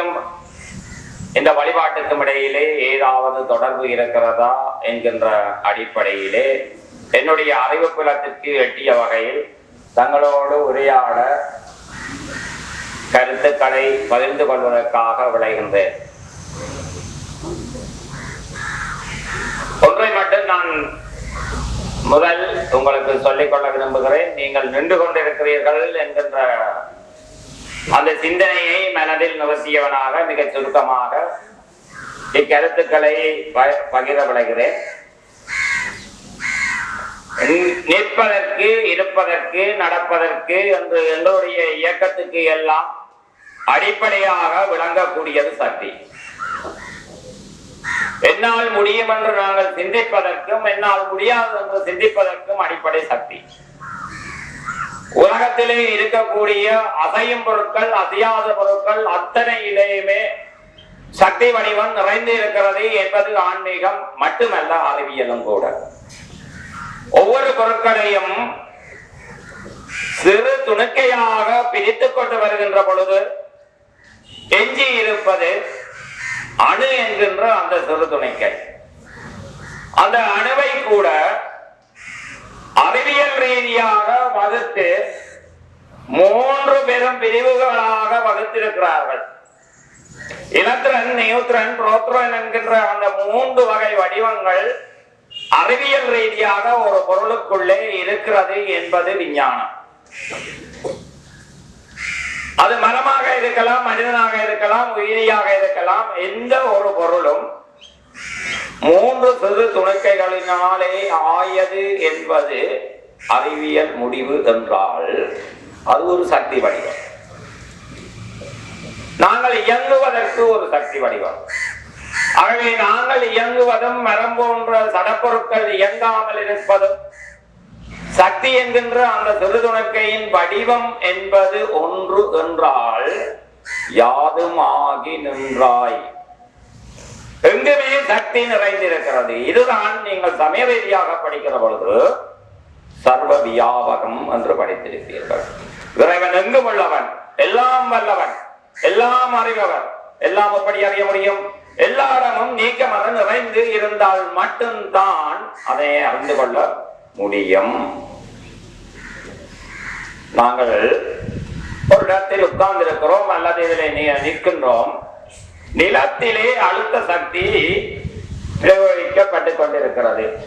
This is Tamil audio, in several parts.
சக்திக்கும் இந்த வழிபாட்டுக்கும் இடையிலே ஏதாவது தொடர்பு இருக்கிறதா என்கின்ற அடிப்படையிலே என்னுடைய அறிவு புலத்திற்கு எட்டிய வகையில் தங்களோடு உரையாட கருத்துக்களை பகிர்ந்து கொள்வதற்காக விளைகின்றேன். ஒன்றை மட்டும் நான் முதல் உங்களுக்கு சொல்லிக்கொள்ள விரும்புகிறேன். நீங்கள் நின்று கொண்டிருக்கிறீர்கள் என்கின்ற அந்த சிந்தனையை மனதில் நிறுத்தியவனாக மிக சுருக்கமாக இக்கருத்துக்களை பகிர விளைகிறேன் நிற்பதற்கு இருப்பதற்கு நடப்பதற்கு என்று எங்களுடைய இயக்கத்துக்கு எல்லாம் அடிப்படையாக விளங்கக்கூடியது சக்தி. என்னால் முடியும் என்று நாங்கள் சிந்திப்பதற்கும் என்னால் முடியாது என்று சிந்திப்பதற்கும் அடிப்படை சக்தி. உலகத்திலே இருக்கக்கூடிய அசையும் பொருட்கள் அசையாத பொருட்கள் அத்தனையிலேயுமே சக்தி வடிவம் நிறைந்து இருக்கிறது என்பது ஆன்மீகம் மட்டுமல்ல அறிவியலும் கூட. ஒவ்வொரு பொருட்களையும் சிறு துணுக்கையாக பிரித்துக் கொண்டு வருகின்ற பொழுது எஞ்சி இருப்பது அணு என்கின்ற அந்த சிறு துணைக்கை. அந்த அணுவை கூட அறிவியல் ரீதியாக வகுத்து மூன்று பெரும் பிரிவுகளாக வகுத்திருக்கிறார்கள். இலத்திரன் நியூத்திரன் புரோத்ரன் என்கின்ற அந்த மூன்று வகை வடிவங்கள் அறிவியல் ரீதியாக ஒரு பொருளுக்குள்ளே இருக்கிறது என்பது விஞ்ஞானம். அது மரமாக இருக்கலாம் மனிதனாக இருக்கலாம் உயிரியாக இருக்கலாம் எந்த ஒரு பொருளும் மூன்று சிறு துணைக்கைகளினாலே ஆயது என்பது அறிவியல் முடிவு என்றால் அது ஒரு சக்தி வடிவம். நாங்கள் இயங்குவதற்கு ஒரு சக்தி வடிவம். ஆகவே நாங்கள் இயங்குவதும் மரம் போன்ற சடப்பொருட்கள் இயங்காமல் இருப்பதும் சக்தி என்கின்ற அந்த சிறுதுணக்கையின் வடிவம் என்பது ஒன்று என்றால் யாதும் ஆகி நின்றாய். எங்குமே சக்தி நிறைந்திருக்கிறது. இதுதான் நீங்கள் சமய ரீதியாக படிக்கிற பொழுது சர்வ வியாபகம் என்று படித்திருப்பீர்கள். இறைவன் எங்கும் உள்ளவன் எல்லாம் வல்லவன். எல்லாம் அறிபவன். எல்லாம் எப்படி அறிய முடியும்? எல்லா இடமும் நீக்கமர நிறைந்து இருந்தால் மட்டும்தான் அதை அறிந்து கொள்ள முடியும். நாங்கள் ஒரு இடத்தில் உட்கார்ந்திருக்கிறோம் அல்லது இதில் நிற்கின்றோம். நிலத்திலே அழுத்த சக்தி பிரயோகிக்கப்பட்டு கொண்டிருக்கிறது.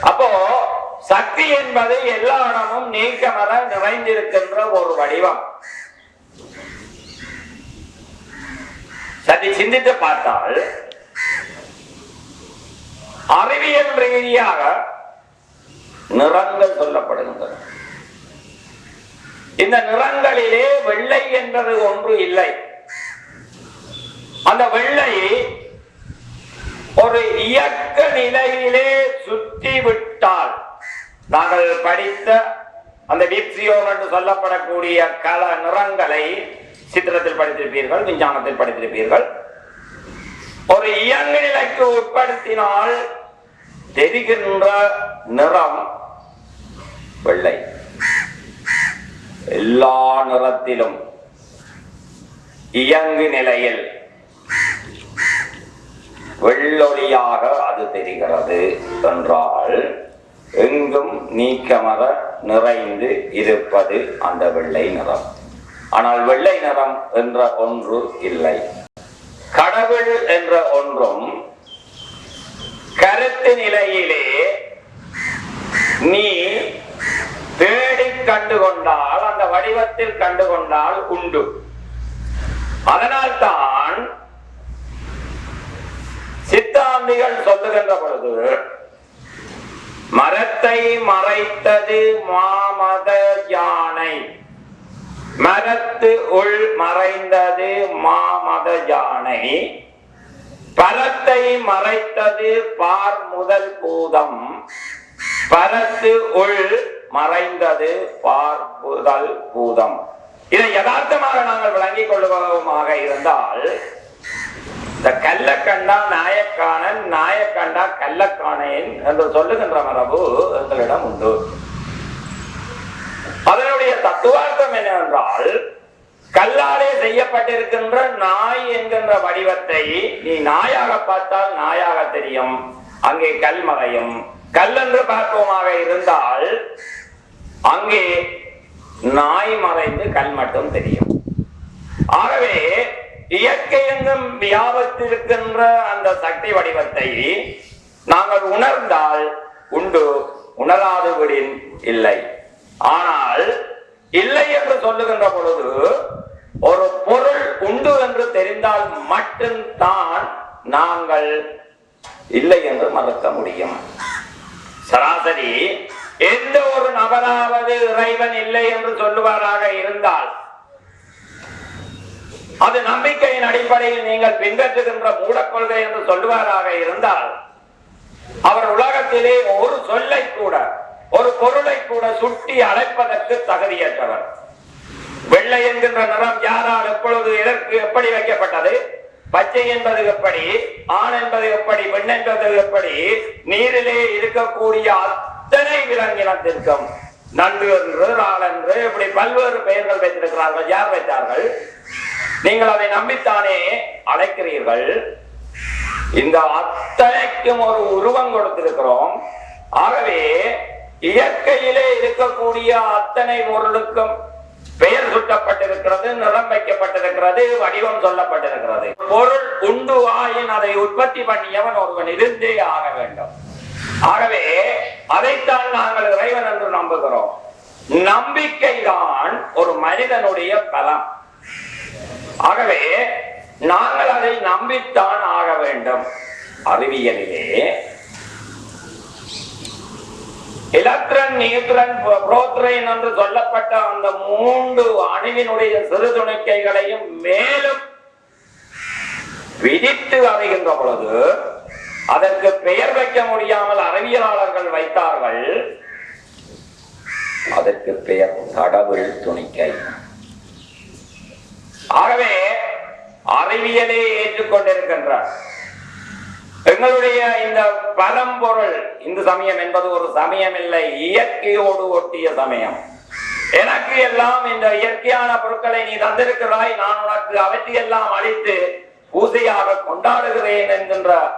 அப்போ சக்தி என்பது எல்லா இடமும் நீக்கமர நிறைந்திருக்கின்ற ஒரு வடிவம். சற்று சிந்தித்து பார்த்தால் அறிவியல் ரீதியாக நிறங்கள் சொல்லப்படுகின்றன. இந்த நிறங்களிலே வெள்ளை என்பது ஒன்று இல்லை. அந்த வெள்ளை ஒரு இயக்க நிலையிலே சுற்றி விட்டால் நாங்கள் படித்த அந்த விப்சியோன் என்று சொல்லப்படக்கூடிய கல நிறங்களை சித்திரத்தில் படித்திருப்பீர்கள் விஞ்ஞானத்தில் படித்திருப்பீர்கள். ஒரு இயங்கு நிலைக்கு உட்படுத்தினால் தெரிகின்ற நிறம் வெள்ளை. எல்லா நிறத்திலும் இயங்கு நிலையில் வெள்ளொளியாக அது தெரிகிறது என்றால் எங்கும் நீக்கமர நிறைந்து இருப்பது அந்த வெள்ளை நிறம். ஆனால் வெள்ளை நிறம் என்ற ஒன்று இல்லை. கடவுள் என்ற ஒன்றும் கருத்து நிலையிலே நீ தேடி கண்டுகொண்டால் அந்த வடிவத்தில் கண்டுகொண்டால் உண்டு. அதனால்தான் சித்தாந்திகள் சொல்லுகின்ற பொழுது மரத்தை மறைத்தது மாமத யானை. மரத்து உள் மறைந்தது மாமத யானை. பரத்தை மறைத்தது பார் முதல் பூதம். பரத்து உள் மறைந்தது பார் முதல் பூதம். இதை யதார்த்தமாக நாங்கள் விளங்கிக் கொள்ளுவதாக இருந்தால் இந்த கல்ல கண்டா நாயக்கானன் நாயக்கண்டா கல்லக்கானேன் என்று சொல்லுகின்ற மரபு எங்களிடம் உண்டு. அதனுடைய தத்துவார்த்தம் என்னவென்றால் கல்லாலே செய்யப்பட்டிருக்கின்ற நாய் என்கின்ற வடிவத்தை நீ நாயாக பார்த்தால் நாயாக தெரியும். அங்கே கல் மறையும். கல் என்று பார்ப்போமாக இருந்தால் அங்கே நாய் மறைந்து கல் மட்டும் தெரியும். ஆகவே இயற்கை எங்கும் வியாபத்திருக்கின்ற அந்த சக்தி வடிவத்தை நாங்கள் உணர்ந்தால் உண்டு உணராது இல்லை. ஆனால் இல்லை என்று சொல்லுகின்ற பொழுது ஒரு பொருள் உண்டு என்று தெரிந்தால் மட்டும்தான் நாங்கள் இல்லை என்று மறுக்க முடியும். சராசரி எந்த ஒரு நபராவது இறைவன் இல்லை என்று சொல்லுவாராக இருந்தால் அது நம்பிக்கையின் அடிப்படையில் நீங்கள் பின்பற்றுகின்ற மூடக்கொள்கை என்று சொல்லுவாராக இருந்தால் அவர் உலகத்திலே ஒரு சொல்லை கூட ஒரு பொருளை கூட சுட்டி அழைப்பதற்கு தகுதியற்றவர். வெள்ளை என்கின்ற நிறம் யாரால் எப்பொழுது எதற்கு எப்படி வைக்கப்பட்டது? பச்சை என்பது எப்படி? ஆண் என்பது எப்படி? பெண் என்பது எப்படி? நீரிலே இருக்கக்கூடிய அத்தனை விலங்கினத்திற்கும் நன்று என்று ஆள் என்று இப்படி பல்வேறு பெயர்கள் வைத்திருக்கிறார்கள். யார் வைத்தார்கள்? நீங்கள் அதை நம்பித்தானே அழைக்கிறீர்கள்? இந்த அத்தனைக்கும் ஒரு உருவம் கொடுத்திருக்கிறோம். ஆகவே இயற்கையிலே இருக்கக்கூடிய அத்தனை பொருளுக்கும் பெயர் சுட்டப்பட்டிருக்கிறது நிறம் வைக்கப்பட்டிருக்கிறது வடிவம் சொல்லப்பட்டிருக்கிறது. பொருள் உண்டு ஆயின் அதை உற்பத்தி பண்ணியவன் ஒருவன் இருந்தே ஆக வேண்டும். ஆகவே அதைத்தான் நாங்கள் இறைவன் என்று நம்புகிறோம். நம்பிக்கைதான் ஒரு மனிதனுடைய பலம். ஆகவே நாங்கள் அதை நம்பித்தான் ஆக வேண்டும். அறிவியலிலே இலத்திரன் நியூட்ரன் புரோத்ரைன் என்று சொல்லப்பட்ட அந்த மூன்று அணுவினுடைய சிறு துணைக்கைகளையும் மேலும் விதித்து அறிகின்ற பொழுது அதற்கு பெயர் வைக்க முடியாமல் அறிவியலாளர்கள் வைத்தார்கள். அதற்கு பெயர் கடவுள் துணிக்கை. ஆகவே அறிவியலே ஏற்றுக்கொண்டிருக்கின்றார். எங்களுடைய இந்த பரம்பொருள் இந்து சமயம் என்பது ஒரு சமயம் இல்லை இயற்கையோடு ஒட்டிய சமயம். எனக்கு எல்லாம் இந்த இயற்கையான பொருட்களை நீ தந்திருக்கிறாய் நான் உனக்கு அவற்றையெல்லாம் அழித்து பூசையாக கொண்டாடுகிறேன் என்கின்ற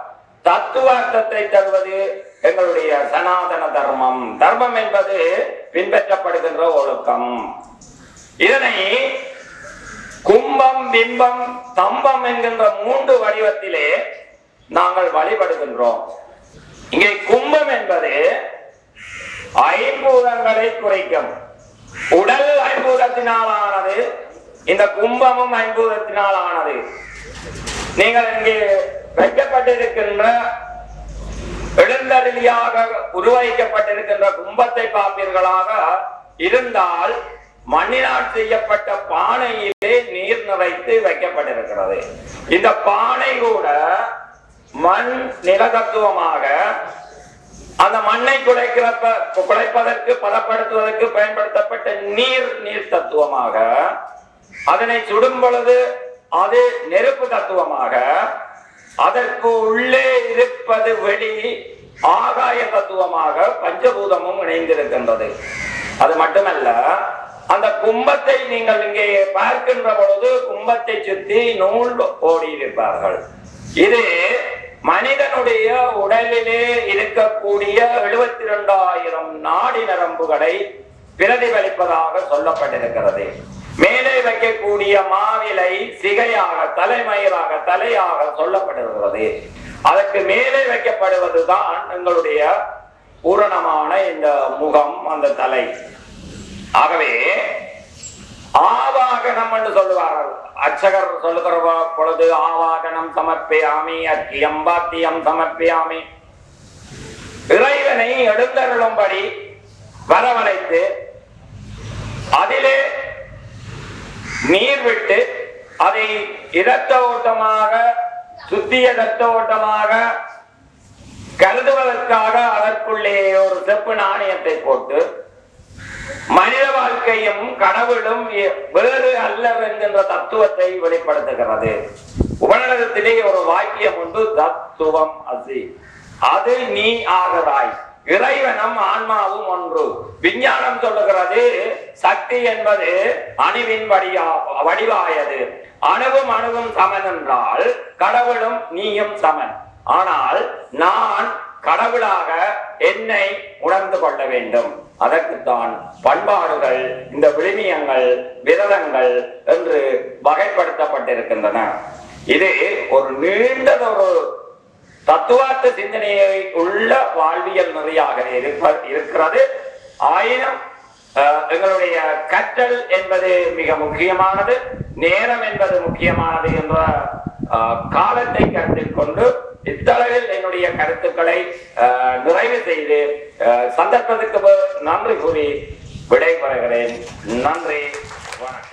தத்துவார்த்தத்தை தருவது எங்களுடைய சனாதன தர்மம். தர்மம் என்பது பின்பற்றப்படுகின்ற ஒழுக்கம். இதனை கும்பம் பிம்பம் தம்பம் என்கின்ற மூன்று வடிவத்திலே நாங்கள் வழிபடுகின்றோம். இங்கே கும்பம் என்பது ஐம்பூதங்களை குறைக்கும். உடல் ஐம்பூதத்தினால் ஆனது இந்த கும்பமும் ஐம்பூதத்தினால் ஆனது நீங்கள் இங்கே வைக்கப்பட்டிருக்கின்ற எழுந்தருளியாக உருவகிக்கப்பட்டிருக்கின்ற கும்பத்தை பார்ப்பீர்களாக. இருந்தால் மண்ணினால் செய்யப்பட்ட பானையிலே நீர் நிறைத்து வைக்கப்பட்டிருக்கிறது. இந்த பானை கூட மண் நிலதத்துவமாக அந்த மண்ணை குலைக்கிறப்ப குலைப்பதற்கு பதப்படுத்துவதற்கு பயன்படுத்தப்பட்ட நீர் நீர் தத்துவமாக அதனை சுடும் பொழுது அது நெருப்பு தத்துவமாக அதற்கு உள்ளே இருப்பது வெளி ஆகாய தத்துவமாக பஞ்சபூதமும் இணைந்திருக்கின்றது. அது மட்டுமல்ல அந்த கும்பத்தை நீங்கள் இங்கே பார்க்கின்ற பொழுது கும்பத்தை சுற்றி நூல் ஓடி இருப்பார்கள் இது மனிதனுடைய உடலிலே இருக்கக்கூடிய எழுபத்தி இரண்டாயிரம் நாடி நரம்புகளை பிரதிபலிப்பதாக சொல்லப்பட்டிருக்கிறது. மேலே வைக்கக்கூடிய மாவிலை சிகையாக தலைமயிராக தலையாக சொல்லப்பட்டிருக்கிறது. அதற்கு மேலே வைக்கப்படுவதுதான் எங்களுடைய பூரணமான இந்த முகம் அந்த தலை. ஆகவே ஆவாகனம் என்று சொல்லுவார்கள். அர்ச்சகர் சொல்லுகிற பொழுது ஆவாகனம் சமர்ப்பியாமி அக்கியம் பாத்தியம் சமர்ப்பியாமி. இறைவனை எழுந்தருளும்படி வரவழைத்து அதிலே நீர் விட்டு அதை இரத்த ஓட்டமாக சுத்திய இரத்த ஓட்டமாக கருதுவதற்காக அதற்குள்ளே ஒரு செப்பு நாணயத்தை போட்டு மனித வாழ்க்கையும் கடவுளும் வேறு அல்ல என்கின்ற தத்துவத்தை வெளிப்படுத்துகிறது. உபநகரத்திலே ஒரு வாக்கியம் உண்டு தத்துவம் அசி. அது நீ ஆகிறாய் இறைவனும் ஆன்மாவும் ஒன்று. விஞ்ஞானம் சொல்லுகிறது சக்தி என்பது அணுவின் வடியா வடிவாயது. அணுவும் அணுவும் சமன் என்றால் கடவுளும் நீயும் சமன். ஆனால் நான் கடவுளாக என்னை உணர்ந்து கொள்ள வேண்டும். அதற்குத்தான் பண்பாடுகள் இந்த விழுமியங்கள் விரதங்கள் என்று வகைப்படுத்தப்பட்டிருக்கின்றன. இது ஒரு நீண்டதொரு தத்துவார்த்த சிந்தனையை உள்ள வாழ்வியல் முறையாக இருக்கிறது. ஆயினும் அஹ், எங்களுடைய கற்றல் என்பது மிக முக்கியமானது நேரம் என்பது முக்கியமானது என்ற காலத்தை கருத்தில் கொண்டு இத்தளவில் என்னுடைய கருத்துக்களை அஹ், நிறைவு செய்து அஹ், சந்தர்ப்பத்துக்கு நன்றி கூறி விடைபெறுகிறேன். நன்றி. வணக்கம்.